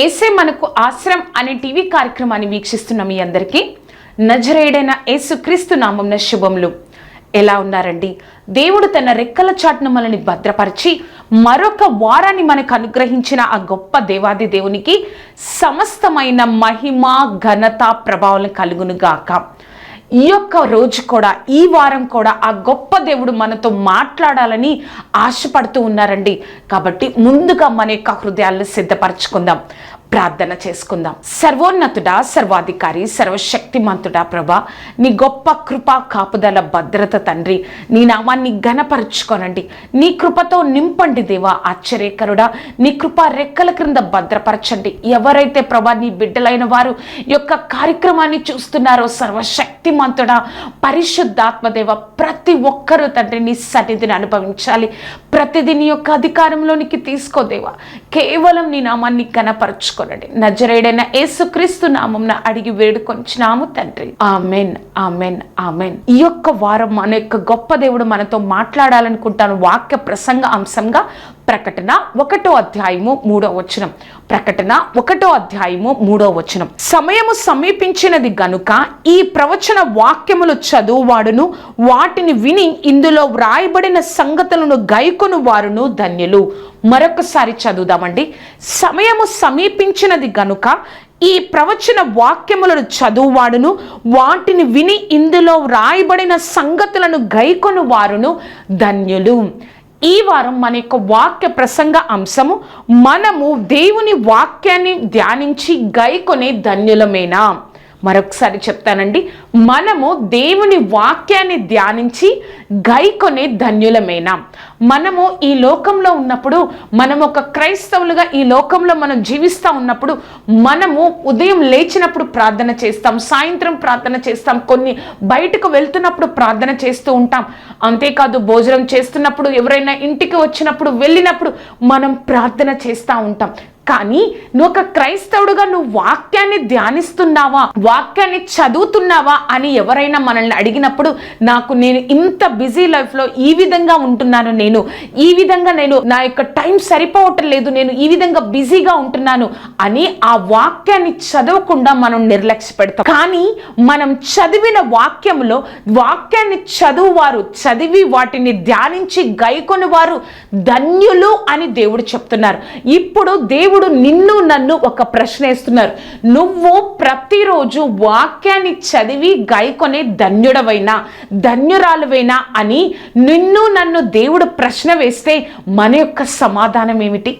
ఏసే మనకు ఆశ్రయం అనే టీవీ కార్యక్రమాన్ని వీక్షిస్తున్న మీ అందరికీ నజరేడైన యేసుక్రీస్తు నామంన శుభములు. ఎలా ఉన్నారండి? దేవుడు తన రెక్కల చాటున మనల్ని భద్రపరిచి మరొక వారాన్ని మనకు అనుగ్రహించిన ఆ గొప్ప దేవాది దేవునికి సమస్తమైన మహిమ ఘనత ప్రభావం కలుగును గాక. ఈ యొక్క రోజు కూడా ఈ వారం కూడా ఆ గొప్ప దేవుడు మనతో మాట్లాడాలని ఆశపడుతూ ఉన్నారండి. కాబట్టి ముందుగా మన యొక్క హృదయాలను సిద్ధపరచుకుందాం. ప్రార్థన చేసుకుందాం. సర్వోన్నతుడా సర్వాధికారి సర్వశక్తిమంతుడా ప్రభా నీ గొప్ప కృప కాపుదల భద్రత తండ్రి నీ నామాన్ని ఘనపరుచుకోనండి. నీ కృపతో నింపండి దేవా ఆశ్చర్యకరుడా. నీ కృప రెక్కల క్రింద భద్రపరచండి. ఎవరైతే ప్రభా నీ బిడ్డలైన వారు యొక్క కార్యక్రమాన్ని చూస్తున్నారో సర్వశక్తిమంతుడా పరిశుద్ధాత్మదేవ ప్రతి ఒక్కరూ తండ్రి నీ సన్నిధిని అనుభవించాలి. ప్రతిదీ నీ యొక్క అధికారంలోనికి తీసుకోదేవా కేవలం నీ నామాన్ని కనపరచుకోనండి నజరేడైన యేసుక్రీస్తు నామంన అడిగి వేడుకొంచినాము తండ్రి. Amen amen amen. ఈ యొక్క వారం మన యొక్క గొప్ప దేవుడు మనతో మాట్లాడాలనుకుంటాను వాక్య ప్రసంగ అంశంగా ప్రకటన ఒకటో అధ్యాయము మూడో వచనం. ప్రకటన ఒకటో అధ్యాయము మూడో వచనం. సమయము సమీపించినది గనుక ఈ ప్రవచన వాక్యములు చదువువాడును వాటిని విని ఇందులో వ్రాయబడిన సంగతులను గైకొను వారును ధన్యులు. మరొకసారి చదువుదామండి. సమయము సమీపించినది గనుక ఈ ప్రవచన వాక్యములను చదువువాడును వాటిని విని ఇందులో వ్రాయబడిన సంగతులను గైకొను వారును ధన్యులు. ఈ వారం మన యొక్క వాక్య ప్రసంగ అంశము మనము దేవుని వాక్యాన్ని ధ్యానించి గైకొనే ధన్యులమేనా? మరొకసారి చెప్తానండి. మనము దేవుని వాక్యాన్ని ధ్యానించి గైకొనే ధన్యులమేనా. మనము ఈ లోకంలో ఉన్నప్పుడు మనం ఒక క్రైస్తవులుగా ఈ లోకంలో మనం జీవిస్తూ ఉన్నప్పుడు మనము ఉదయం లేచినప్పుడు ప్రార్థన చేస్తాం సాయంత్రం ప్రార్థన చేస్తాం కొన్ని బయటకు వెళ్తున్నప్పుడు ప్రార్థన చేస్తూ ఉంటాం. అంతేకాదు భోజనం చేస్తున్నప్పుడు ఎవరైనా ఇంటికి వచ్చినప్పుడు వెళ్ళినప్పుడు మనం ప్రార్థన చేస్తూ ఉంటాం. కానీ నువ్వు ఒక క్రైస్తవుడుగా నువ్వు వాక్యాన్ని ధ్యానిస్తున్నావా? వాక్యాన్ని చదువుతున్నావా? అని ఎవరైనా మనల్ని అడిగినప్పుడు నాకు నేను ఇంత బిజీ లైఫ్లో ఈ విధంగా ఉంటున్నాను నేను ఈ విధంగా నేను నా యొక్క టైం సరిపోవటం లేదు నేను ఈ విధంగా బిజీగా ఉంటున్నాను అని ఆ వాక్యాన్ని చదవకుండా మనం నిర్లక్ష్య పెడతాం కానీ మనం చదివిన వాక్యంలో వాక్యాన్ని చదువువారు చదివి వాటిని ధ్యానించి గైకొని వారు ధన్యులు అని దేవుడు చెప్తున్నారు. ఇప్పుడు దేవుడు నిన్ను నన్ను ఒక ప్రశ్న వేస్తున్నారు. నువ్వు ప్రతిరోజు వాక్యాన్ని చదివి గైకొనే ధన్యుడవైనా ధన్యురాలువైనా అని నిన్ను నన్ను దేవుడు ప్రశ్న వేస్తే మన యొక్క సమాధానం ఏమిటి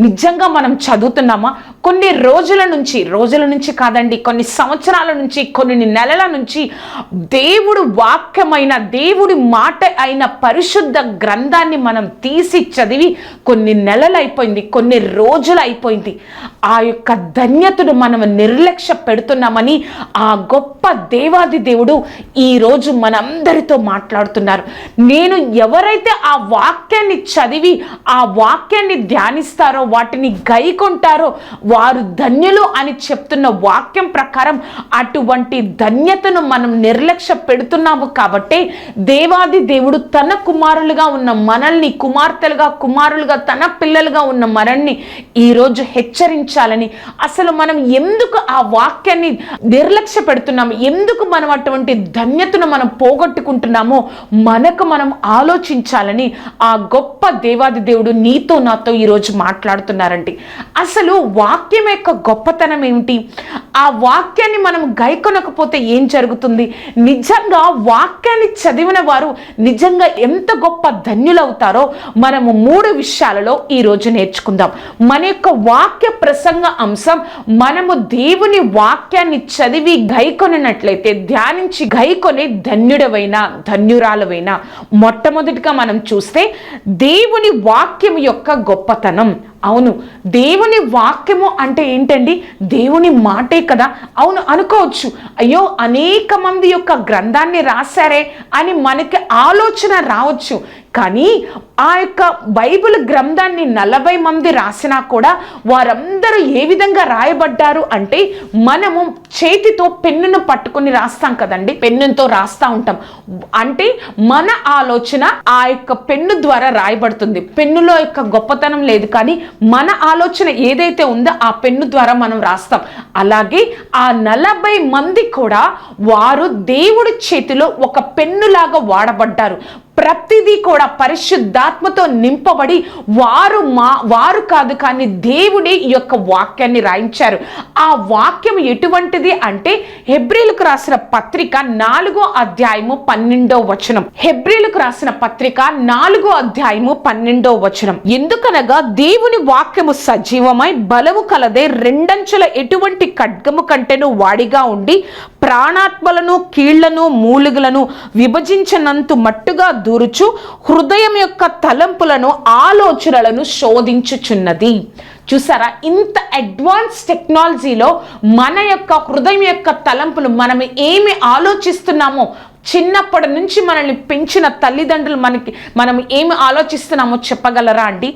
నిజంగా మనం చదువుతున్నామా? కొన్ని రోజుల నుంచి రోజుల నుంచి కాదండి కొన్ని సంవత్సరాల నుంచి కొన్ని నెలల నుంచి దేవుడు వాక్యమైన దేవుడి మాట అయిన పరిశుద్ధ గ్రంథాన్ని మనం తీసి చదివి కొన్ని నెలలు అయిపోయింది కొన్ని రోజులు అయిపోయింది ఆ యొక్క ధన్యతను మనం నిర్లక్ష్య పెడుతున్నామని ఆ గొప్ప దేవాది దేవుడు ఈరోజు మనందరితో మాట్లాడుతున్నారు. నేను ఎవరైతే ఆ వాక్యాన్ని చదివి ఆ వాక్యాన్ని ధ్యానిస్తారో వాటిని గైకొంటారో వారు ధన్యులు అని చెప్తున్న వాక్యం ప్రకారం అటువంటి ధన్యతను మనం నిర్లక్ష్య పెడుతున్నాము కాబట్టి దేవాది దేవుడు తన కుమారులుగా ఉన్న మనల్ని కుమార్తెలుగా కుమారులుగా తన పిల్లలుగా ఉన్న మనల్ని ఈరోజు హెచ్చరించాలని అసలు మనం ఎందుకు ఆ వాక్యాన్ని నిర్లక్ష్య పెడుతున్నాము? ఎందుకు మనం అటువంటి ధన్యతను మనం పోగొట్టుకుంటున్నామో మనకు మనం ఆలోచించాలని ఆ గొప్ప దేవాది దేవుడు నీతో నాతో ఈరోజు మాట్లాడుతున్నారండి అసలు వాక్యం యొక్క గొప్పతనం ఏమిటి? ఆ వాక్యాన్ని మనం గైకొనకపోతే ఏం జరుగుతుంది? నిజంగా వాక్యాన్ని చదివిన వారు నిజంగా ఎంత గొప్ప ధన్యులవుతారో మనము మూడు విషయాలలో ఈరోజు నేర్చుకుందాం. మన యొక్క వాక్య ప్రసంగ అంశం మనము దేవుని వాక్యాన్ని చదివి గైకొనినట్లయితే ధ్యానించి గైకొని ధన్యుడవైన ధన్యురాలవైన మొట్టమొదటిగా మనం చూస్తే దేవుని వాక్యం యొక్క గొప్పతనం. అవును. దేవుని వాక్యము అంటే ఏంటండి? దేవుని మాటే కదా. అవును అనుకోవచ్చు. అయ్యో అనేక మంది యొక్క గ్రంథాన్ని రాశారే అని మనకి ఆలోచన రావచ్చు. కానీ ఆ యొక్క బైబిల్ గ్రంథాన్ని నలభై మంది రాసినా కూడా వారందరూ ఏ విధంగా రాయబడ్డారు అంటే మనము చేతితో పెన్నును పట్టుకొని రాస్తాం కదండి పెన్నుతో రాస్తా ఉంటాం. అంటే మన ఆలోచన ఆ యొక్క పెన్ను ద్వారా రాయబడుతుంది. పెన్నులో యొక్క గొప్పతనం లేదు కానీ మన ఆలోచన ఏదైతే ఉందో ఆ పెన్ను ద్వారా మనం రాస్తాం. అలాగే ఆ నలభై మంది కూడా వారు దేవుడి చేతిలో ఒక పెన్నులాగా వాడబడ్డారు. ప్రతిదీ కూడా పరిశుద్ధాత్మతో నింపబడి వారు మా వారు కాదు కానీ దేవుడే ఈ యొక్క వాక్యాన్ని రాయించారు. ఆ వాక్యం ఎటువంటిది అంటే హెబ్రిలకు రాసిన పత్రిక నాలుగో అధ్యాయము పన్నెండో వచనం. హెబ్రిలకు రాసిన పత్రిక నాలుగో అధ్యాయము పన్నెండో వచనం. ఎందుకనగా దేవుని వాక్యము సజీవమై బలము కలదే రెండంచుల ఎటువంటి ఖడ్గము కంటేను వాడిగా ఉండి ప్రాణాత్మలను కీళ్ళను మూలుగులను విభజించినంత మట్టుగా దూరుచు హృదయం యొక్క తలంపులను ఆలోచనలను శోధించుచున్నది. చూసారా? ఇంత అడ్వాన్స్ టెక్నాలజీలో మన యొక్క హృదయం యొక్క తలంపులు మనం ఏమి ఆలోచిస్తున్నామో చిన్నప్పటి నుంచి మనల్ని పెంచిన తల్లిదండ్రులు మనకి మనం ఏమి ఆలోచిస్తున్నామో చెప్పగలరా అండి?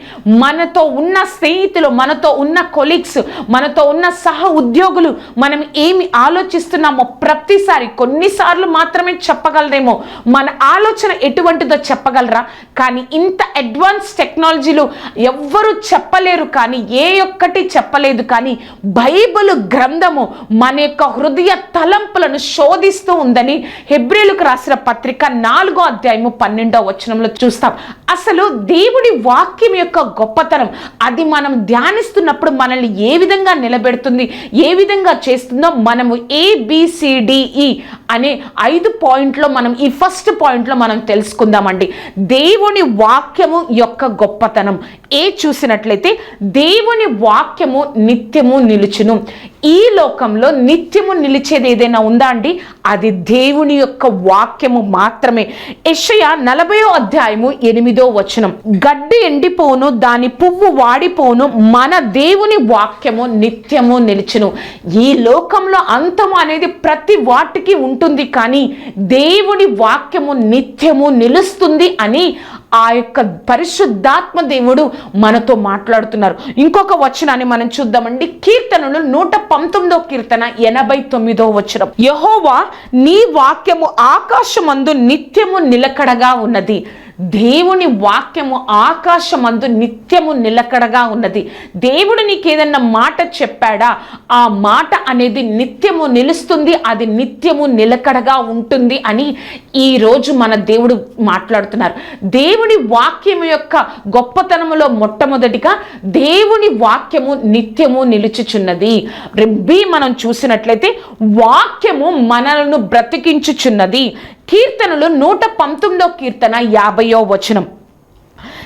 మనతో ఉన్న స్నేహితులు మనతో ఉన్న కొలీగ్స్ మనతో ఉన్న సహ ఉద్యోగులు మనం ఏమి ఆలోచిస్తున్నామో ప్రతిసారి కొన్నిసార్లు మాత్రమే చెప్పగలరేమో? మన ఆలోచన ఎటువంటిదో చెప్పగలరా? కానీ ఇంత అడ్వాన్స్ టెక్నాలజీలు ఎవ్వరు చెప్పలేరు కానీ ఏ ఒక్కటి చెప్పలేదు కానీ బైబిల్ గ్రంథము మన యొక్క హృదయ తలంపులను శోధిస్తూ ఉందని హెబ్రిల్ హెబ్రిలకు రాసిన పత్రిక నాలుగో అధ్యాయము పన్నెండో వచనంలో చూస్తాం. అసలు దేవుడి వాక్యం యొక్క గొప్పతనం అది మనం ధ్యానిస్తున్నప్పుడు మనల్ని ఏ విధంగా నిలబెడుతుంది ఏ విధంగా చేస్తుందో మనము ఏబిసిడిఈ అనే ఐదు పాయింట్లో మనం ఈ ఫస్ట్ పాయింట్లో మనం తెలుసుకుందామండి. దేవుని వాక్యము యొక్క గొప్పతనం. ఏ చూసినట్లయితే దేవుని వాక్యము నిత్యము నిలుచును. ఈ లోకంలో నిత్యము నిలిచేది ఏదైనా ఉందా అండి? అది దేవుని యొక్క వాక్యము మాత్రమే. యెషయా నలభయో అధ్యాయము ఎనిమిదో వచనం. గడ్డి ఎండిపోను దాని పువ్వు వాడిపోను మన దేవుని వాక్యము నిత్యము నిలిచును. ఈ లోకంలో అంతము అనేది ప్రతి వాటికి ఉంటుంది కానీ దేవుని వాక్యము నిత్యము నిలుస్తుంది అని ఆ యొక్క పరిశుద్ధాత్మ దేవుడు మనతో మాట్లాడుతున్నారు. ఇంకొక వచనాన్ని మనం చూద్దామండి. కీర్తనలు నూట పంతొమ్మిదో కీర్తన ఎనభై తొమ్మిదో వచనం. యహోవా నీ వాక్యము ఆకాశమందు నిత్యము నిలకడగా ఉన్నది. దేవుని వాక్యము ఆకాశమందు నిత్యము నిలకడగా ఉన్నది. దేవుడు నీకు ఏదన్నా మాట చెప్పాడా? ఆ మాట అనేది నిత్యము నిలుస్తుంది అది నిత్యము నిలకడగా ఉంటుంది అని ఈరోజు మన దేవుడు మాట్లాడుతున్నారు. దేవుని వాక్యము యొక్క గొప్పతనములో మొట్టమొదటిగా దేవుని వాక్యము నిత్యము నిలుచుచున్నది. రెబ్బి మనం చూసినట్లయితే వాక్యము మనలను బ్రతికించుచున్నది. కీర్తనలు నూట పంతొమ్మిదో కీర్తన యాభయో వచనం.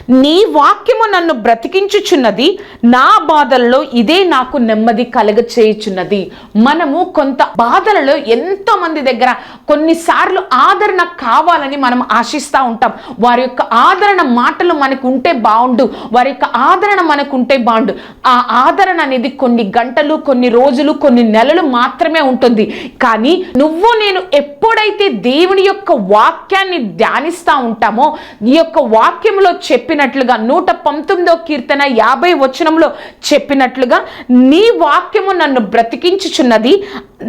నీ వాక్యము నన్ను బ్రతికించుచున్నది నా బాధల్లో ఇదే నాకు నెమ్మది కలగ చేయుచున్నది మనము కొంత బాధలలో ఎంతో మంది దగ్గర కొన్నిసార్లు ఆదరణ కావాలని మనం ఆశిస్తూ ఉంటాం. వారి యొక్క ఆదరణ మాటలు మనకు ఉంటే బాగుండు వారి యొక్క ఆదరణ మనకు ఉంటే బాగుండు ఆ ఆదరణ అనేది కొన్ని గంటలు కొన్ని రోజులు కొన్ని నెలలు మాత్రమే ఉంటుంది. కానీ నువ్వు నేను ఎప్పుడైతే దేవుని యొక్క వాక్యాన్ని ధ్యానిస్తూ ఉంటామో ఈ యొక్క వాక్యంలో చెప్పినట్లుగా నూట పంతొమ్మిదో కీర్తన యాభై వచనంలో చెప్పినట్లుగా నీ వాక్యము నన్ను బ్రతికించుచున్నది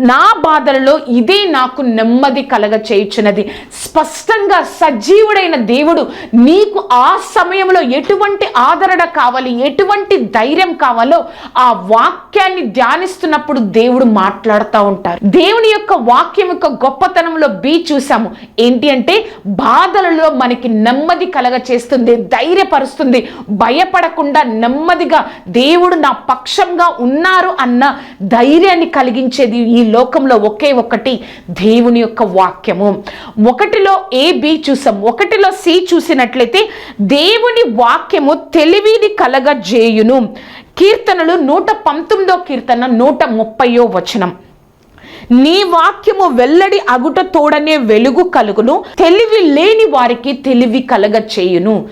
నా బాధలలో ఇదే నాకు నెమ్మది కలగ చేయుచున్నది. స్పష్టంగా సజీవుడైన దేవుడు నీకు ఆ సమయంలో ఎటువంటి ఆదరణ కావాలి ఎటువంటి ధైర్యం కావాలో ఆ వాక్యాన్ని ధ్యానిస్తున్నప్పుడు దేవుడు మాట్లాడుతూ ఉంటారు. దేవుని యొక్క వాక్యం యొక్క గొప్పతనంలో బి చూసాము. ఏంటి అంటే బాధలలో మనకి నెమ్మది కలగ చేస్తుంది ధైర్యం ధైర్యపరుస్తుంది. భయపడకుండా నెమ్మదిగా దేవుడు నా పక్షంగా ఉన్నారు అన్న ధైర్యాన్ని కలిగించేది ఈ లోకంలో ఒకే ఒకటి దేవుని యొక్క వాక్యము. ఒకటిలో ఏ బి చూసాం. ఒకటిలో సి చూసినట్లయితే దేవుని వాక్యము తెలివిని కలగజేయును. కీర్తనలు నూట పంతొమ్మిదో కీర్తన నూట ముప్పయో వచనం. నీ వాక్యము వెల్లడి అగుట తోడనే వెలుగు కలుగును. తెలివి లేని వారికి తెలివి కలగ చేయును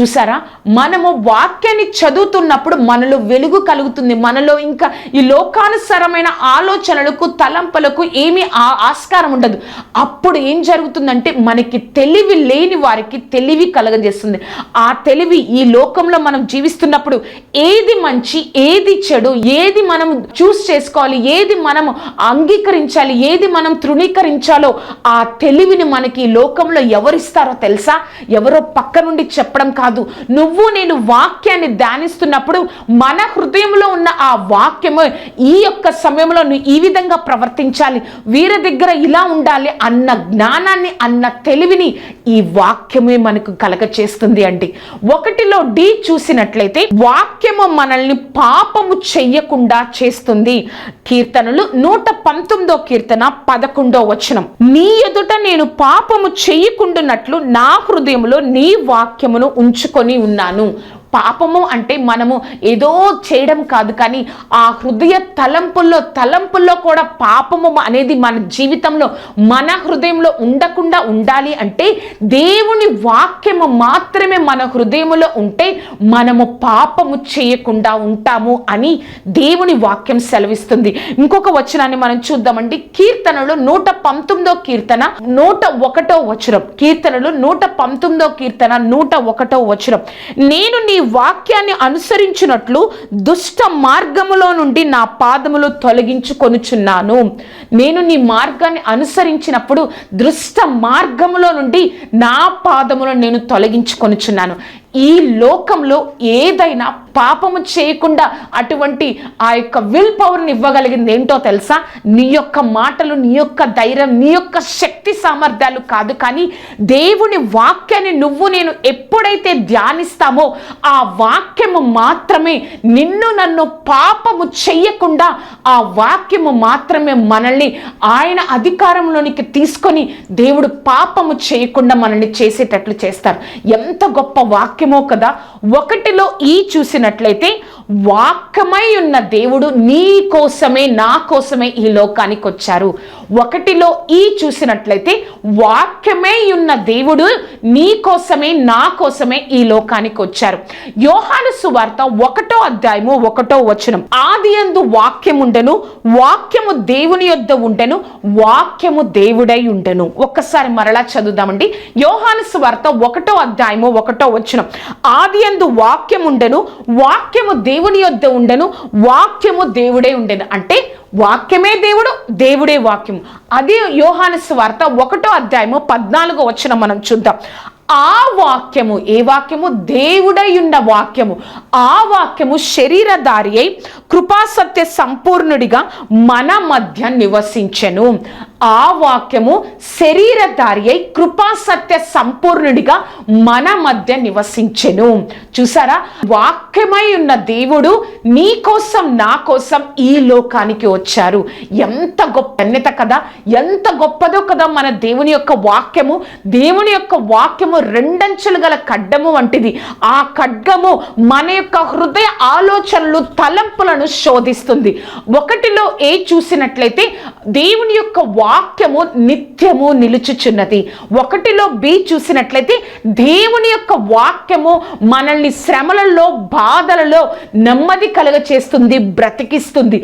చూసారా? మనము వాక్యాన్ని చదువుతున్నప్పుడు మనలో వెలుగు కలుగుతుంది. మనలో ఇంకా ఈ లోకానుసరమైన ఆలోచనలకు తలంపులకు ఏమీ ఆ- ఆస్కారం ఉండదు. అప్పుడు ఏం జరుగుతుందంటే మనకి తెలివి లేని వారికి తెలివి కలగజేస్తుంది. ఆ తెలివి ఈ లోకంలో మనం జీవిస్తున్నప్పుడు ఏది మంచి ఏది చెడు ఏది మనం చూస్ చేసుకోవాలి ఏది మనం అంగీకరించాలి ఏది మనం తృణీకరించాలో ఆ తెలివిని మనకి ఈ లోకంలో ఎవరిస్తారో తెలుసా? ఎవరో పక్క నుండి చెప్పడం కాదు నువ్వు నేను వాక్యాన్ని ధ్యానిస్తున్నప్పుడు మన హృదయంలో ఉన్న ఆ వాక్యము ఈ యొక్క సమయంలో నువ్వు ఈ విధంగా ప్రవర్తించాలి. వీరి దగ్గర ఇలా ఉండాలి అన్న జ్ఞానాన్ని అన్న తెలివిని ఈ వాక్యమే మనకు కలగ చేస్తుంది అండి. ఒకటిలో డి చూసినట్లయితే వాక్యము మనల్ని పాపము చెయ్యకుండా చేస్తుంది. కీర్తనలు నూట పంతొమ్మిదో కీర్తన పదకొండో వచనం. నీ ఎదుట నేను పాపము చెయ్యకుండానట్లు నా హృదయంలో నీ వాక్యమును ఉంచుకొని ఉన్నాను. పాపము అంటే మనము ఏదో చేయడం కాదు కానీ ఆ హృదయ తలంపుల్లో తలంపుల్లో కూడా పాపము అనేది మన జీవితంలో మన హృదయంలో ఉండకుండా ఉండాలి అంటే దేవుని వాక్యము మాత్రమే మన హృదయములో ఉంటే మనము పాపము చేయకుండా ఉంటాము అని దేవుని వాక్యం సెలవిస్తుంది. ఇంకొక వచనాన్ని మనం చూద్దామండి. కీర్తనలు నూట పంతొమ్మిదో కీర్తన నూట ఒకటో వచనం. కీర్తనలు నూట పంతొమ్మిదో కీర్తన నూట ఒకటో వచనం. నేను నీ వాక్యాన్ని అనుసరించినట్లు దుష్ట మార్గములో నుండి నా పాదములు తొలగించుకొనుచున్నాను. నేను నీ మార్గాన్ని అనుసరించినప్పుడు దుష్ట మార్గములో నుండి నా పాదములను నేను తొలగించుకొనుచున్నాను. ఈ లోకంలో ఏదైనా పాపము చేయకుండా అటువంటి ఆ యొక్క విల్ పవర్ని ఇవ్వగలిగింది ఏంటో తెలుసా? నీ యొక్క మాటలు నీ యొక్క ధైర్యం నీ యొక్క శక్తి సామర్థ్యాలు కాదు. కానీ దేవుని వాక్యాన్ని నువ్వు నేను ఎప్పుడైతే ధ్యానిస్తామో ఆ వాక్యము మాత్రమే నిన్ను నన్ను పాపము చెయ్యకుండా ఆ వాక్యము మాత్రమే మనల్ని ఆయన అధికారంలోనికి తీసుకొని దేవుడు పాపము చేయకుండా మనల్ని చేసేటట్లు చేస్తారు. ఎంత గొప్ప వాక్యమో కదా. ఒకటిలో ఈ చూసిన చూసినట్లయితే వాక్యమై ఉన్న దేవుడు నీ కోసమే నా కోసమే ఈ లోకానికి వచ్చారు ఒకటిలో ఈ చూసినట్లయితే వాక్యమై ఉన్న దేవుడు నీ కోసమే నా కోసమే ఈ లోకానికి వచ్చారు యోహాను సువార్త ఒకటో అధ్యాయము ఒకటో వచనం. ఆది అందు వాక్యం ఉండెను వాక్యము దేవుని యొద్ద ఉండెను వాక్యము దేవుడై ఉండెను. ఒక్కసారి మరలా చదువుదామండి. యోహాను సువార్త ఒకటో అధ్యాయము ఒకటో వచనం. ఆది అందు వాక్యం ఉండెను వాక్యము దేవుని యొద్ద ఉండెను వాక్యము దేవుడే ఉండెను. అంటే వాక్యమే దేవుడు దేవుడే వాక్యము. అది యోహాను వార్త ఒకటో అధ్యాయము పద్నాలుగో వచ్చిన మనం చూద్దాం. ఆ వాక్యము ఏ వాక్యము? దేవుడై ఉన్న వాక్యము. ఆ వాక్యము శరీరధారి అయి కృపాసత్య సంపూర్ణుడిగా మన మధ్య నివసించెను. ఆ వాక్యము శరీరధారి అయి కృపాసత్య సంపూర్ణుడిగా మన మధ్య నివసించెను. చూసారా? వాక్యమై ఉన్న దేవుడు నీ కోసం నా కోసం ఈ లోకానికి వచ్చారు. ఎంత గొప్ప ధన్యత కదా? ఎంత గొప్పదో కదా మన దేవుని యొక్క వాక్యము. దేవుని యొక్క వాక్యము రెండంచెలు గల ఖడ్గము వంటిది. ఆ ఖడ్గము మన యొక్క హృదయ ఆలోచనలు తలంపులను శోధిస్తుంది. ఒకటిలో ఏ చూసినట్లయితే దేవుని యొక్క వాక్యము నిత్యము నిలుచుచున్నది. ఒకటిలో బి చూసినట్లయితే దేవుని యొక్క వాక్యము మనల్ని శ్రమలలో బాధలలో నెమ్మది కలగ చేస్తుంది బ్రతికిస్తుంది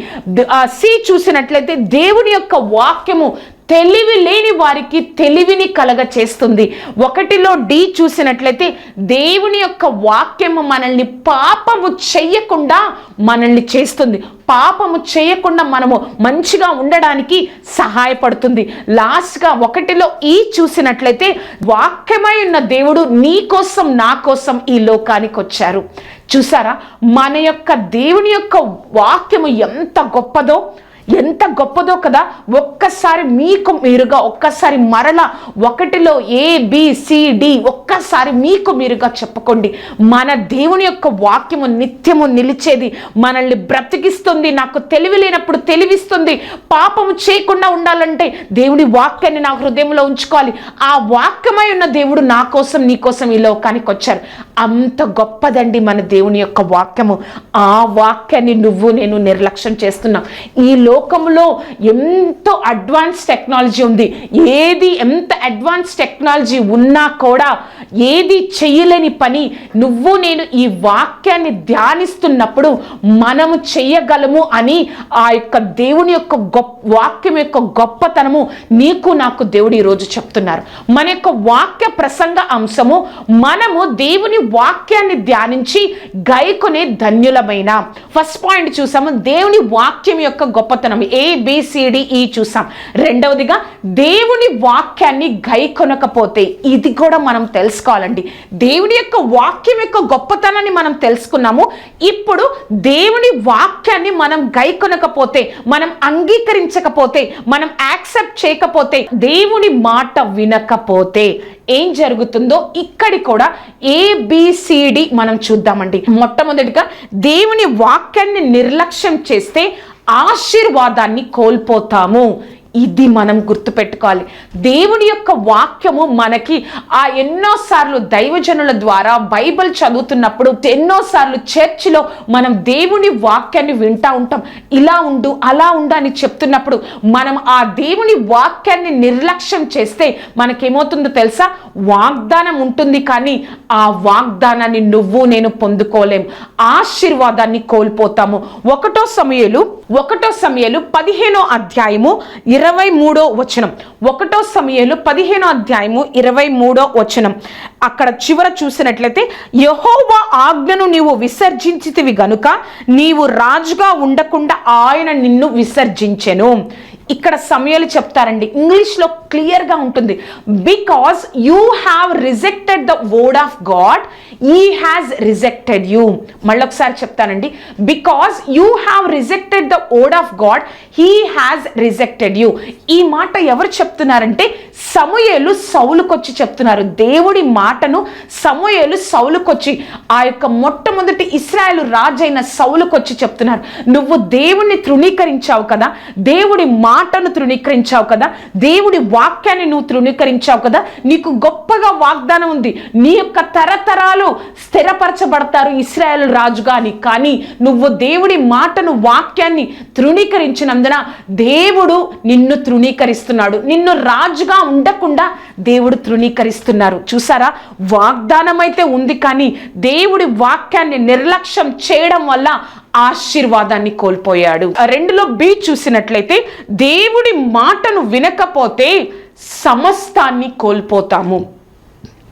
సి చూసినట్లయితే దేవుని యొక్క వాక్యము తెలివి లేని వారికి తెలివిని కలగ చేస్తుంది ఒకటిలో డి చూసినట్లయితే దేవుని యొక్క వాక్యము మనల్ని పాపము చెయ్యకుండా మనల్ని చేస్తుంది. పాపము చేయకుండా మనము మంచిగా ఉండడానికి సహాయపడుతుంది. లాస్ట్గా ఒకటిలో ఈ చూసినట్లయితే వాక్యమై ఉన్న దేవుడు నీ కోసం నా కోసం ఈ లోకానికి వచ్చారు. చూసారా? మన యొక్క దేవుని యొక్క వాక్యము ఎంత గొప్పదో ఎంత గొప్పదో కదా ఒక్కసారి మీకు మీరుగా ఒక్కసారి మరలా ఒకటిలో ఏ డి ఒక్కసారి మీకు మీరుగా చెప్పుకోండి. మన దేవుని యొక్క వాక్యము నిత్యము నిలిచేది మనల్ని బ్రతికిస్తుంది నాకు తెలివి లేనప్పుడు తెలివిస్తుంది. పాపము చేయకుండా ఉండాలంటే దేవుని వాక్యాన్ని నా హృదయంలో ఉంచుకోవాలి. ఆ వాక్యమై ఉన్న దేవుడు నా కోసం నీ కోసం ఈ లోకానికి వచ్చారు. అంత గొప్పదండి మన దేవుని యొక్క వాక్యము. ఆ వాక్యాన్ని నువ్వు నేను నిర్లక్ష్యం చేస్తున్నా. ఈ లోకంలో ఎంతో అడ్వాన్స్ టెక్నాలజీ ఉంది. ఏది ఎంత అడ్వాన్స్ టెక్నాలజీ ఉన్నా కూడా ఏది చేయలేని పని నువ్వు నేను ఈ వాక్యాన్ని ధ్యానిస్తున్నప్పుడు మనము చెయ్యగలము అని ఆ యొక్క దేవుని యొక్క గొప్ప వాక్యం యొక్క గొప్పతనము నీకు నాకు దేవుడు ఈరోజు చెప్తున్నారు. మన యొక్క వాక్య ప్రసంగ అంశము మనము దేవుని వాక్యాన్ని ధ్యానించి గైకొనే ధన్యులమైన. ఫస్ట్ పాయింట్ చూసాము దేవుని వాక్యం యొక్క గొప్పతనం ఏ బిసిడి ఈ చూసాం. రెండవదిగా దేవుని వాక్యాన్ని గైకొనకపోతే ఇది కూడా మనం తెలుసుకోవాలండి. దేవుని యొక్క వాక్యం యొక్క గొప్పతనాన్ని మనం తెలుసుకున్నాము. ఇప్పుడు దేవుని వాక్యాన్ని మనం గైకొనకపోతే మనం అంగీకరించకపోతే మనం యాక్సెప్ట్ చేయకపోతే దేవుని మాట వినకపోతే ఏం జరుగుతుందో ఇక్కడి కూడా ఏబిసిడి మనం చూద్దామండి. మొట్టమొదటిగా దేవుని వాక్యాన్ని నిర్లక్ష్యం చేస్తే ఆశీర్వాదాన్ని కోల్పోతాము. ఇది మనం గుర్తుపెట్టుకోవాలి. దేవుని యొక్క వాక్యము మనకి ఆ ఎన్నోసార్లు దైవజనుల ద్వారా బైబిల్ చదువుతున్నప్పుడు ఎన్నోసార్లు చర్చిలో మనం దేవుని వాక్యాన్ని వింటా ఉంటాం. ఇలా ఉండు అలా ఉండు అని చెప్తున్నప్పుడు మనం ఆ దేవుని వాక్యాన్ని నిర్లక్ష్యం చేస్తే మనకేమవుతుందో తెలుసా? వాగ్దానం ఉంటుంది కానీ ఆ వాగ్దానాన్ని నువ్వు నేను పొందుకోలేం. ఆశీర్వాదాన్ని కోల్పోతాము. ఒకటో సమయలు ఒకటో సమయలు పదిహేనో అధ్యాయము ఇరవై మూడో వచనం. ఒకటో సమయంలో పదిహేనో అధ్యాయము ఇరవై మూడో వచనం. అక్కడ చివర చూసినట్లయితే యహోవా ఆజ్ఞను నీవు విసర్జించితివి గనుక నీవు రాజుగా ఉండకుండా ఆయన నిన్ను విసర్జించెను. ఇక్కడ సమయాలు చెప్తారండి. ఇంగ్లీష్లో క్లియర్గా ఉంటుంది. Because you have rejected the word of God he has rejected you మళ్ళొకసారి చెప్తానండి. Because you have rejected the word of God he has rejected you ఈ మాట ఎవరు చెప్తున్నారంటే సమూయేలు సౌలుకొచ్చి చెప్తున్నారు. దేవుడి మాటను సమూయేలు సౌలుకొచ్చి ఆ యొక్క మొట్టమొదటి ఇస్రాయేల్ రాజైన సౌలుకొచ్చి చెప్తున్నారు. నువ్వు దేవుణ్ణి తృణీకరించావు కదా దేవుడి మాటను తృణీకరించావు కదా? దేవుడి వాక్యాన్ని నువ్వు తృణీకరించావు కదా? నీకు గొప్పగా వాగ్దానం ఉంది. నీ యొక్క తరతరాలు స్థిరపరచబడతారు ఇస్రాయల్ రాజుగా అని. కానీ నువ్వు దేవుడి మాటను వాక్యాన్ని తృణీకరించినందున దేవుడు నిన్ను తృణీకరిస్తున్నాడు. నిన్ను రాజుగా ఉండకుండా దేవుడు తృణీకరిస్తున్నారు. చూసారా? వాగ్దానం అయితే ఉంది కానీ దేవుడి వాక్యాన్ని నిర్లక్ష్యం చేయడం వల్ల ఆశీర్వాదాన్ని కోల్పోయాడు. ఆ రెండులో బి చూసినట్లయితే దేవుడి మాటను వినకపోతే సమస్తాన్ని కోల్పోతాము.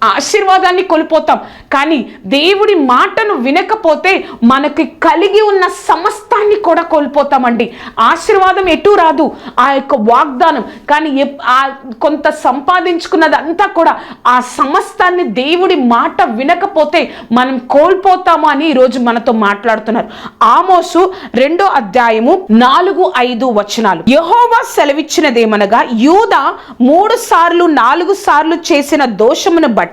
ఆశీర్వాదాన్ని కోల్పోతాం. కానీ దేవుడి మాటను వినకపోతే మనకి కలిగి ఉన్న సమస్తాన్ని కూడా కోల్పోతామండి. ఆశీర్వాదం ఎటు రాదు. ఆ యొక్క వాగ్దానం కానీ ఆ కొంత సంపాదించుకున్నదంతా కూడా ఆ సమస్తాన్ని దేవుడి మాట వినకపోతే మనం కోల్పోతాము అని ఈరోజు మనతో మాట్లాడుతున్నారు. ఆమోసు రెండో అధ్యాయము నాలుగు ఐదు వచనాలు. యహోవా సెలవిచ్చినదేమనగా యూద మూడు సార్లు నాలుగు సార్లు చేసిన దోషమును బట్టి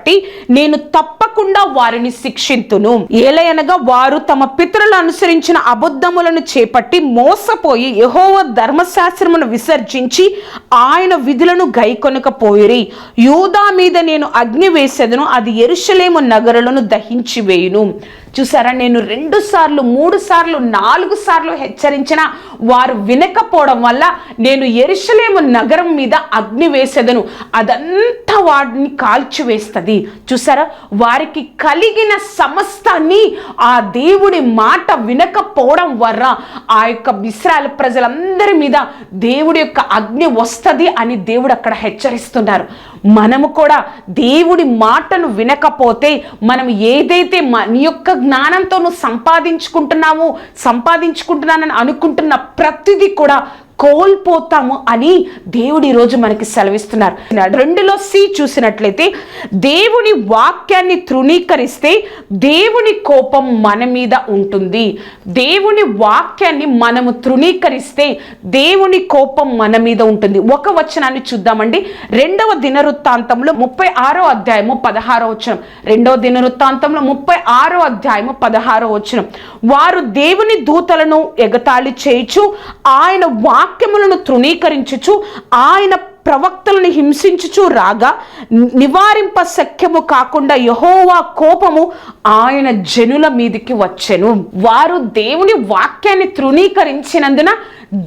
నేను తప్పకుండా వారిని శిక్షింతును. ఏలయనగా వారు తమ పితరులు అనుసరించిన అబద్ధములను చేపట్టి మోసపోయి యహోవ ధర్మశాస్త్రమును విసర్జించి ఆయన విధులను గైకొనకపోయిరి. యూదా మీద నేను అగ్ని వేసేదను అది ఎరుషలేము నగరులను దహించి వేయును చూసారా? నేను రెండు సార్లు మూడు సార్లు నాలుగు సార్లు హెచ్చరించిన వారు వినకపోవడం వల్ల నేను ఎరుషలేము నగరం మీద అగ్ని వేసేదను. అదంతా వాడిని కాల్చివేస్తుంది. చూసారా? వారికి కలిగిన సమస్తాన్ని ఆ దేవుడి మాట వినకపోవడం వల్ల ఆ యొక్క ఇస్రాయల్ ప్రజలందరి మీద దేవుడి యొక్క అగ్ని వస్తుంది అని దేవుడు అక్కడ హెచ్చరిస్తున్నారు. మనము కూడా దేవుడి మాటను వినకపోతే మనం ఏదైతే మన యొక్క జ్ఞానంతో నువ్వు సంపాదించుకుంటున్నావు సంపాదించుకుంటున్నానని అనుకుంటున్న ప్రతిదీ కూడా కోల్పోతాము అని దేవుడు ఈరోజు మనకి సెలవిస్తున్నారు. రెండులో సి చూసినట్లయితే దేవుని వాక్యాన్ని తృణీకరిస్తే దేవుని కోపం మన మీద ఉంటుంది. దేవుని వాక్యాన్ని మనము తృణీకరిస్తే దేవుని కోపం మన మీద ఉంటుంది. ఒక వచనాన్ని చూద్దామండి. రెండవ దినవృత్తాంతంలో ముప్పై ఆరో అధ్యాయము పదహారో వచనం. రెండవ దినవృత్తాంతంలో ముప్పై ఆరో అధ్యాయము పదహారో వచనం. వారు దేవుని దూతలను ఎగతాళి చేయుచు ఆయన వాక్యములను తృణీకరించుచు ఆయన ప్రవక్తలను హింసించుచు రాగా నివారింప శక్యము కాకుండా యహోవా కోపము ఆయన జనుల మీదికి వచ్చెను. వారు దేవుని వాక్యాన్ని తృణీకరించినందున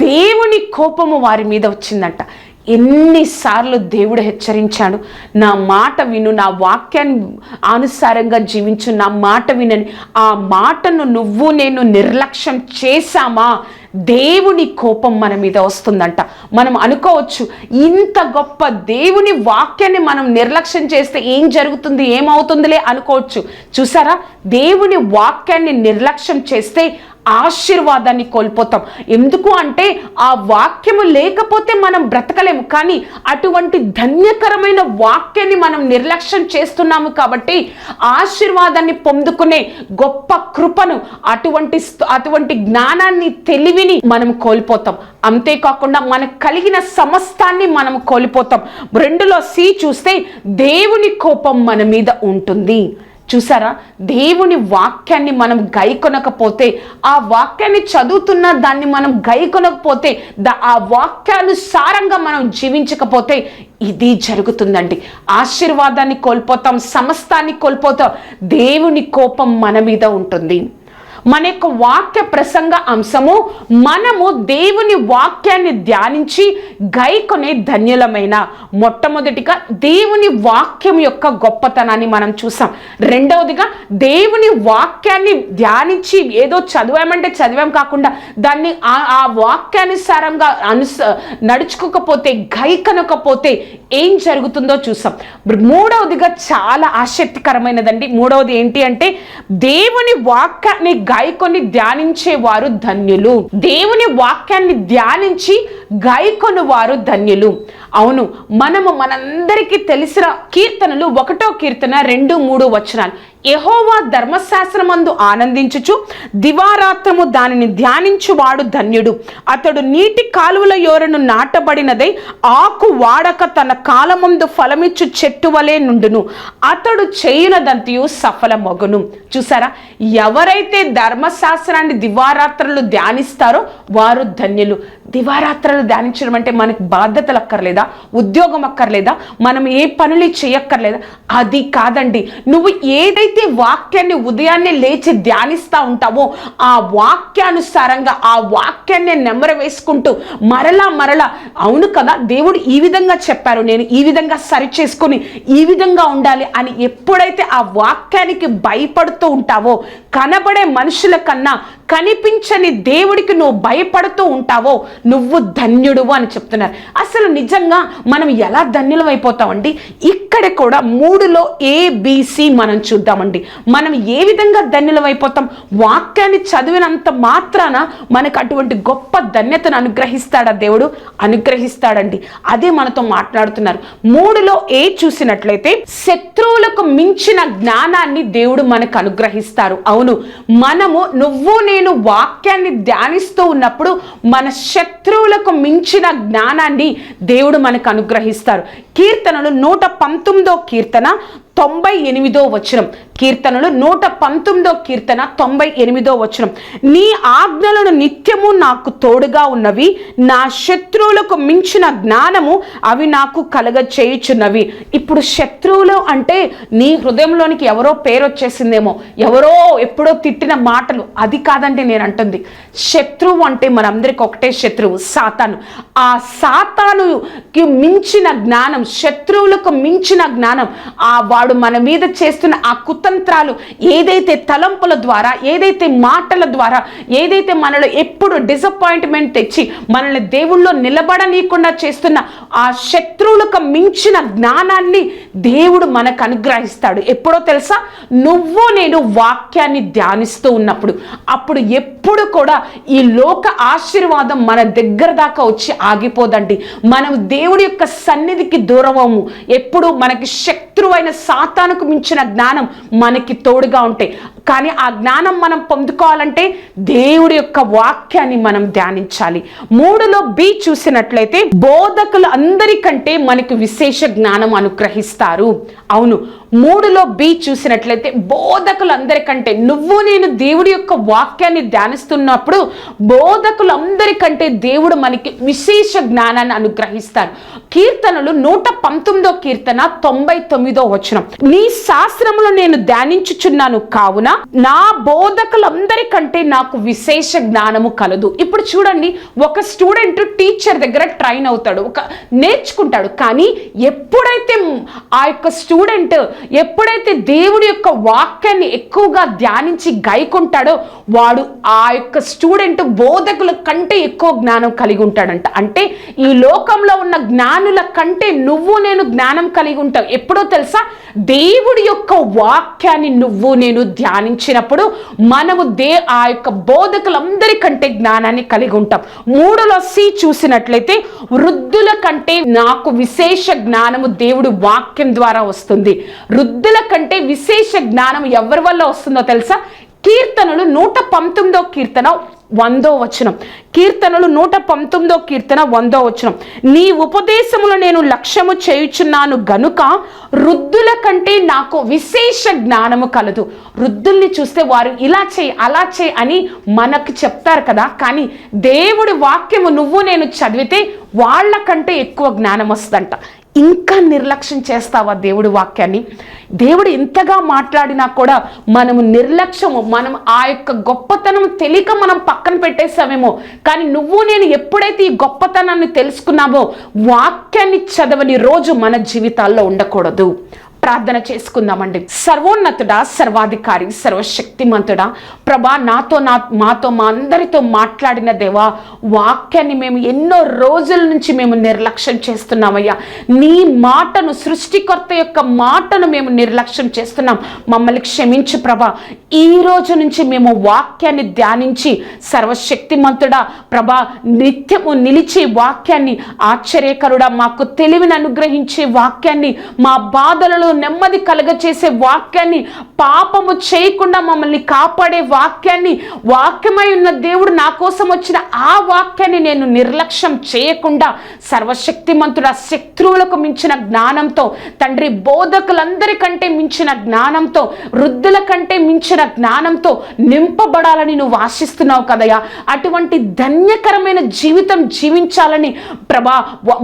దేవుని కోపము వారి మీద వచ్చిందంట. ఎన్నిసార్లు దేవుడు హెచ్చరించాడు నా మాట విను నా వాక్యాన్ని అనుసారంగా జీవించు నా మాట వినని ఆ మాటను నువ్వు నేను నిర్లక్ష్యం చేశామా? దేవుని కోపం మన మీద వస్తుందంట. మనం అనుకోవచ్చు ఇంత గొప్ప దేవుని వాక్యాన్ని మనం నిర్లక్ష్యం చేస్తే ఏం జరుగుతుంది ఏమవుతుందిలే అనుకోవచ్చు. చూసారా? దేవుని వాక్యాన్ని నిర్లక్ష్యం చేస్తే ఆశీర్వాదాన్ని కోల్పోతాం. ఎందుకు అంటే ఆ వాక్యము లేకపోతే మనం బ్రతకలేము. కానీ అటువంటి ధన్యకరమైన వాక్యాన్ని మనం నిర్లక్ష్యం చేస్తున్నాము కాబట్టి ఆశీర్వాదాన్ని పొందుకునే గొప్ప కృపను అటువంటి అటువంటి జ్ఞానాన్ని తెలివిని మనం కోల్పోతాం. అంతేకాకుండా మనకు కలిగిన సమస్తాన్ని మనం కోల్పోతాం. రెండులో సి చూస్తే దేవుని కోపం మన మీద ఉంటుంది. చూసారా? దేవుని వాక్యాన్ని మనం గైకొనకపోతే ఆ వాక్యాన్ని చదువుతున్న దాన్ని మనం గైకొనకపోతే ద ఆ వాక్యానుసారంగా మనం జీవించకపోతే ఇది జరుగుతుందండి. ఆశీర్వాదాన్ని కోల్పోతాం సమస్తాన్ని కోల్పోతాం. దేవుని కోపం మన మీద ఉంటుంది. మన యొక్క వాక్య ప్రసంగ అంశము మనము దేవుని వాక్యాన్ని ధ్యానించి గైకొనే ధన్యులమైన. మొట్టమొదటిగా దేవుని వాక్యం యొక్క గొప్పతనాన్ని మనం చూసాం. రెండవదిగా దేవుని వాక్యాన్ని ధ్యానించి ఏదో చదివామంటే చదివాం కాకుండా దాన్ని ఆ వాక్యానుసారంగా అనుస నడుచుకోకపోతే గైకనకపోతే ఏం జరుగుతుందో చూసాం. మూడవదిగా చాలా ఆసక్తికరమైనదండి. మూడవది ఏంటి అంటే దేవుని వాక్యాన్ని గాయకొని ధ్యానించే వారు ధన్యులు. దేవుని వాక్యాన్ని ధ్యానించి గైకొని వారు ధన్యులు. అవును మనము మనందరికీ తెలిసిన కీర్తనలు ఒకటో కీర్తన రెండు మూడు వచనాలు. యహోవా ధర్మశాస్త్రమందు ఆనందించుచు దివారాత్రము దానిని ధ్యానించువాడు ధన్యుడు. అతడు నీటి కాలువల యోరను నాటబడినదై ఆకు వాడక తన కాలమందు ఫలమిచ్చు చెట్టు వలె నుండును. అతడు చేయునదంతయు సఫలమగును. చూసారా? ఎవరైతే ధర్మశాస్త్రాన్ని దివారాత్రులు ధ్యానిస్తారో వారు ధన్యులు. దివారాత్రులు ధ్యానించడం అంటే మనకి బాధ్యతలు అక్కర్లేదా ఉద్యోగం అక్కర్లేదా మనం ఏ పనులు చేయక్కర్లేదా? అది కాదండి. నువ్వు ఏదైతే వాక్యాన్ని ఉదయాన్నే లేచి ధ్యానిస్తూ ఉంటావో ఆ వాక్యానుసారంగా ఆ వాక్యాన్ని నెమ్మర వేసుకుంటూ మరలా మరలా అవును కదా దేవుడు ఈ విధంగా చెప్పారు నేను ఈ విధంగా సరి చేసుకొని ఈ విధంగా ఉండాలి అని ఎప్పుడైతే ఆ వాక్యానికి భయపడుతూ ఉంటావో కనబడే మనుషుల కన్నా కనిపించని దేవుడికి నువ్వు భయపడుతూ ఉంటావో నువ్వు ధన్యుడు అని చెప్తున్నారు. అసలు నిజంగా మనం ఎలా ధన్యులం అయిపోతామండి ఇక్కడ కూడా మూడులో ఏబిసి మనం చూద్దామండి. మనం ఏ విధంగా ధన్యులం అయిపోతాం వాక్యాన్ని చదివినంత మాత్రాన మనకు అటువంటి గొప్ప ధన్యతను అనుగ్రహిస్తాడా దేవుడు? అనుగ్రహిస్తాడండి. అదే మనతో మాట్లాడుతున్నారు. మూడులో ఏ చూసినట్లయితే శత్రువులకు మించిన జ్ఞానాన్ని దేవుడు మనకు అనుగ్రహిస్తారు. అవును మనము నువ్వు నేను వాక్యాన్ని ధ్యానిస్తూ ఉన్నప్పుడు మన శత్రువులకు మించిన జ్ఞానాన్ని దేవుడు మనకు అనుగ్రహిస్తారు. కీర్తనలు నూట పంతొమ్మిదో కీర్తన తొంభై ఎనిమిదో వచనం. కీర్తనలు నూట పంతొమ్మిదో కీర్తన తొంభై ఎనిమిదో వచనం. నీ ఆజ్ఞలను నిత్యము నాకు తోడుగా ఉన్నవి నా శత్రువులకు మించిన జ్ఞానము అవి నాకు కలగ చేయుచున్నవి ఇప్పుడు శత్రువులు అంటే నీ హృదయంలోనికి ఎవరో పేరు వచ్చేసిందేమో ఎవరో ఎప్పుడో తిట్టిన మాటలు. అది కాదండి నేను అంటుంది. శత్రువు అంటే మనందరికి ఒకటే శత్రువు సాతాను. ఆ సాతానుకి మించిన జ్ఞానం శత్రువులకు మించిన జ్ఞానం ఆ వాడు మన మీద చేస్తున్న ఆ కుతంత్రాలు ఏదైతే తలంపుల ద్వారా ఏదైతే మాటల ద్వారా ఏదైతే మనలో ఎప్పుడు డిసప్పాయింట్మెంట్ తెచ్చి మనల్ని దేవుళ్ళో నిలబడనీయకుండా చేస్తున్న ఆ శత్రువులకు మించిన జ్ఞానాన్ని దేవుడు మనకు అనుగ్రహిస్తాడు. ఎప్పుడో తెలుసా? నువ్వు నేను వాక్యాన్ని ధ్యానిస్తూ ఉన్నప్పుడు. అప్పుడు ఎప్పుడు కూడా ఈ లోక ఆశీర్వాదం మన దగ్గర దాకా వచ్చి ఆగిపోదండి. మనం దేవుడి యొక్క సన్నిధికి దూరమము. ఎప్పుడు మనకి శత్రువైన సాతానుకు మించిన జ్ఞానం మనకి తోడుగా ఉంటాయి కానీ ఆ జ్ఞానం మనం పొందుకోవాలంటే దేవుడి యొక్క వాక్యాన్ని మనం ధ్యానించాలి. మూడులో బి చూసినట్లయితే బోధకులు అందరికంటే మనకు విశేష జ్ఞానం అనుగ్రహిస్తారు. అవును మూడులో బి చూసినట్లయితే బోధకులు అందరికంటే నువ్వు నేను దేవుడి యొక్క వాక్యాన్ని ధ్యానిస్తున్నప్పుడు బోధకులు అందరికంటే దేవుడు మనకి విశేష జ్ఞానాన్ని అనుగ్రహిస్తారు. కీర్తనలు నూట పంతొమ్మిదో కీర్తన తొంభై తొమ్మిదో వచనం. నీ శాస్త్రములు నేను ధ్యానించుచున్నాను కావున నా బోధకులందరికంటే నాకు విశేష జ్ఞానము కలదు. ఇప్పుడు చూడండి ఒక స్టూడెంట్ టీచర్ దగ్గర ట్రైన్ అవుతాడు ఒక నేర్చుకుంటాడు. కానీ ఎప్పుడైతే ఆ యొక్క స్టూడెంట్ ఎప్పుడైతే దేవుడి యొక్క వాక్యాన్ని ఎక్కువగా ధ్యానించి గైకుంటాడో వాడు ఆ యొక్క స్టూడెంట్ బోధకుల కంటే ఎక్కువ జ్ఞానం కలిగి ఉంటాడంట. అంటే ఈ లోకంలో ఉన్న జ్ఞానుల కంటే నువ్వు నేను జ్ఞానం కలిగి ఉంటావు. ఎప్పుడో తెలుసా? దేవుడి యొక్క వాక్యాన్ని నువ్వు నేను ధ్యానం ధ్యానించినప్పుడు మనము దే ఆ యొక్క బోధకులందరికంటే జ్ఞానాన్ని కలిగి ఉంటాం. మూడులో సి చూసినట్లయితే వృద్ధుల కంటే నాకు విశేష జ్ఞానము దేవుడు వాక్యం ద్వారా వస్తుంది. వృద్ధుల కంటే విశేష జ్ఞానం ఎవరి వల్ల వస్తుందో తెలుసా? కీర్తనలు నూట పంతొమ్మిదో కీర్తన వందో వచనం. కీర్తనలు నూట పంతొమ్మిదో కీర్తన వందో వచనం. నీ ఉపదేశములు నేను లక్ష్యము చేయుచున్నాను గనుక వృద్ధుల కంటే నాకు విశేష జ్ఞానము కలదు. వృద్ధుల్ని చూస్తే వారు ఇలా చేయి అలా చేయి అని మనకు చెప్తారు కదా. కానీ దేవుడి వాక్యము నువ్వు నేను చదివితే వాళ్ళకంటే ఎక్కువ జ్ఞానం వస్తుందంట ఇంకా నిర్లక్ష్యం చేస్తావా దేవుడి వాక్యాన్ని? దేవుడు ఇంతగా మాట్లాడినా కూడా మనము నిర్లక్ష్యము మనం ఆ యొక్క గొప్పతనం తెలియక మనం పక్కన పెట్టేసామేమో కానీ నువ్వు నేను ఎప్పుడైతే ఈ గొప్పతనాన్ని తెలుసుకున్నామో వాక్యాన్ని చదవని రోజు మన జీవితాల్లో ఉండకూడదు. ప్రార్థన చేసుకుందామండి. సర్వోన్నతుడా సర్వాధికారి సర్వశక్తిమంతుడా ప్రభా నాతో నా మాతో మా అందరితో మాట్లాడిన దేవా వాక్యాన్ని మేము ఎన్నో రోజుల నుంచి మేము నిర్లక్ష్యం చేస్తున్నామయ్యా. నీ మాటను సృష్టికర్త యొక్క మాటను మేము నిర్లక్ష్యం చేస్తున్నాం. మమ్మల్ని క్షమించు ప్రభా. ఈ రోజు నుంచి మేము వాక్యాన్ని ధ్యానించి సర్వశక్తిమంతుడా ప్రభా నిత్యము నిలిచి వాక్యాన్ని ఆశ్చర్యకరుడా మాకు తెలివిని అనుగ్రహించే వాక్యాన్ని మా బాధలలో నెమ్మది కలగచేసే వాక్యాన్ని పాపము చేయకుండా మమ్మల్ని కాపాడే వాక్యాన్ని వాక్యమై ఉన్న దేవుడు నా కోసం వచ్చిన ఆ వాక్యాన్ని నేను నిర్లక్ష్యం చేయకుండా సర్వశక్తిమంతుడ శత్రువులకు మించిన జ్ఞానంతో తండ్రి బోధకులందరికంటే మించిన జ్ఞానంతో వృద్ధుల కంటే మించిన జ్ఞానంతో నింపబడాలని నువ్వు ఆశిస్తున్నావు కదయా అటువంటి ధన్యకరమైన జీవితం జీవించాలని ప్రభా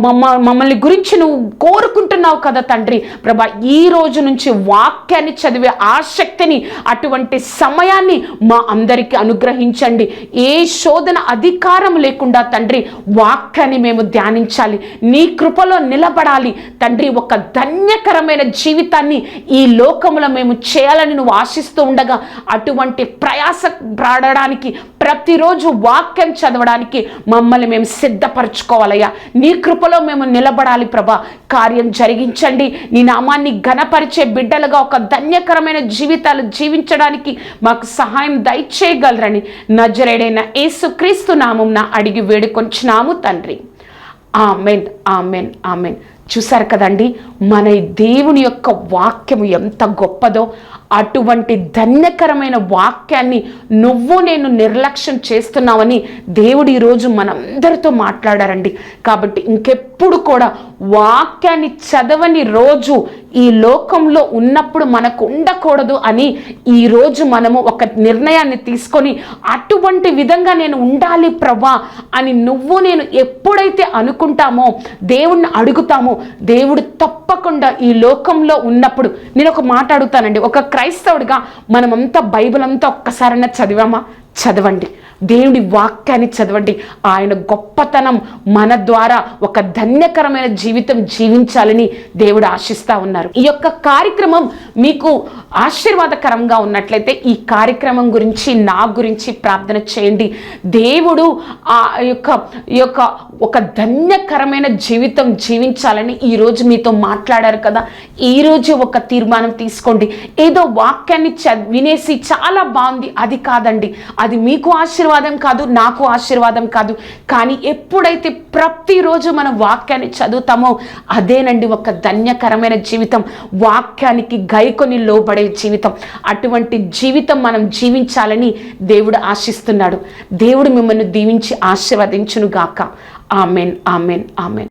మమ్మ- మమ్మల్ని గురించి నువ్వు కోరుకుంటున్నావు కదా తండ్రి. ప్రభా ఈ రోజు నుంచి వాక్యాన్ని చదివే ఆసక్తిని అటువంటి సమయాన్ని మా అందరికీ అనుగ్రహించండి. ఏ శోధన అధికారం లేకుండా తండ్రి వాక్యాన్ని మేము ధ్యానించాలి. నీ కృపలో నిలబడాలి. తండ్రి ఒక ధన్యకరమైన జీవితాన్ని ఈ లోకములో మేము చేయాలని నువ్వు ఆశిస్తూ ఉండగా అటువంటి ప్రయాస పడడానికి ప్రతిరోజు వాక్యం చదవడానికి మమ్మల్ని మేము సిద్ధపరచుకోవాలయ్యా. నీ కృపలో మేము నిలబడాలి ప్రభా. కార్యం జరిగించండి. నీ నామాన్ని ఘనపరిచే బిడ్డలుగా ఒక ధన్యకరమైన జీవితాలు జీవించడానికి మాకు సహాయం దయచేయగలరని నజరేడైన యేసుక్రీస్తు నామం అడిగి వేడుకొంచున్నాము తండ్రి. Amen amen amen. చూసారు కదండి? మన దేవుని యొక్క వాక్యము ఎంత గొప్పదో అటువంటి ధన్యకరమైన వాక్యాన్ని నువ్వు నేను నిర్లక్ష్యం చేస్తున్నావని దేవుడు ఈరోజు మనందరితో మాట్లాడారండి. కాబట్టి ఇంకెప్పుడు కూడా వాక్యాన్ని చదవని రోజు ఈ లోకంలో ఉన్నప్పుడు మనకు ఉండకూడదు అని ఈరోజు మనము ఒక నిర్ణయాన్ని తీసుకొని అటువంటి విధంగా నేను ఉండాలి ప్రభా అని నువ్వు నేను ఎప్పుడైతే అనుకుంటామో దేవుణ్ణి అడుగుతామో దేవుడు తప్పకుండా ఈ లోకంలో ఉన్నప్పుడు నేను ఒక మాట అడుగుతానండి. ఒక క్రైస్తవుడిగా మనమంతా బైబిల్ అంతా ఒక్కసారైనా చదివామా? చదవండి. దేవుడి వాక్యాన్ని చదవండి. ఆయన గొప్పతనం మన ద్వారా ఒక ధన్యకరమైన జీవితం జీవించాలని దేవుడు ఆశిస్తా ఉన్నారు. ఈ యొక్క కార్యక్రమం మీకు ఆశీర్వాదకరంగా ఉన్నట్లయితే ఈ కార్యక్రమం గురించి నా గురించి ప్రార్థన చేయండి. దేవుడు ఆ యొక్క ఈ యొక్క ఒక ధన్యకరమైన జీవితం జీవించాలని ఈరోజు మీతో మాట్లాడారు కదా. ఈరోజు ఒక తీర్మానం తీసుకోండి. ఏదో వాక్యాన్ని చ వినేసి చాలా బాగుంది. అది కాదండి. అది మీకు ఆశీర్వాదం ఆశీర్వాదం కాదు నాకు ఆశీర్వాదం కాదు. కానీ ఎప్పుడైతే ప్రతిరోజు మన వాక్యాన్ని చదువుతామో అదేనండి ఒక ధన్యకరమైన జీవితం. వాక్యానికి గైకొని లోబడే జీవితం. అటువంటి జీవితం మనం జీవించాలని దేవుడు ఆశిస్తున్నాడు. దేవుడు మిమ్మల్ని దీవించి ఆశీర్వదించును గాక ఆమెన్ ఆమెన్ ఆమెన్.